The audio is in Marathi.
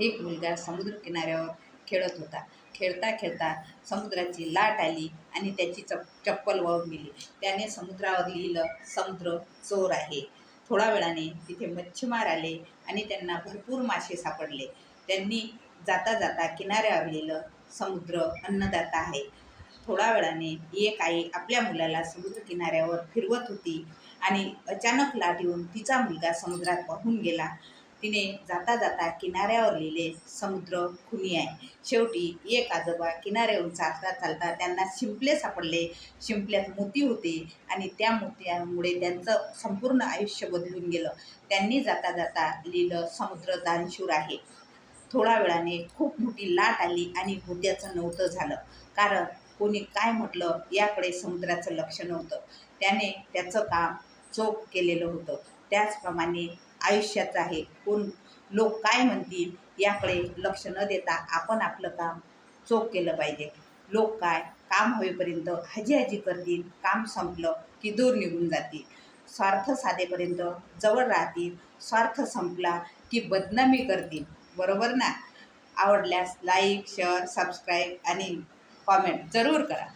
एक मुलगा समुद्रकिनाऱ्यावर खेळत होता. खेळता खेळता समुद्राची लाट आली आणि त्याची चप चप्पल वाहून गेली. त्याने समुद्रावर लिहिलं समुद्र चोर आहे. थोडा वेळाने तिथे मच्छीमार आले आणि त्यांना भरपूर मासे सापडले. त्यांनी जाता जाता किनाऱ्यावर लिहिलं समुद्र अन्नदाता आहे. थोडा वेळाने एक आई आपल्या मुलाला समुद्र किनाऱ्यावर फिरवत होती आणि अचानक लाट येऊन तिचा मुलगा समुद्रात वाहून गेला. तिने जाता जाता किनाऱ्यावर लिहिले समुद्र खुनी आहे. शेवटी एक आजोबा किनाऱ्यावरून चालता चालता त्यांना शिंपले सापडले. शिंपल्यात मोती होते आणि त्या मोत्यामुळे त्यांचं संपूर्ण आयुष्य बदलून गेलं. त्यांनी जाता जाता लिहिलं समुद्र दानशूर आहे. थोडा वेळाने खूप मोठी लाट आली आणि मोत्याचं नव्हतं झालं. कारण कोणी काय म्हटलं याकडे समुद्राचं लक्ष नव्हतं. त्याने त्याचं काम चोख केलेलं होतं. त्याचप्रमाणे आयुष्याचं आहे. कोण लोक काय म्हणतील याकडे लक्ष न देता आपण आपलं काम चोख केलं पाहिजे. लोक काय काम होईपर्यंत हजी हजी करतील काम संपलं की दूर निघून जातील. स्वार्थ साधेपर्यंत जवळ राहतील स्वार्थ संपला की बदनामी करतील. बरोबर ना? आवडल्यास लाईक शेअर सबस्क्राईब आणि कॉमेंट जरूर करा.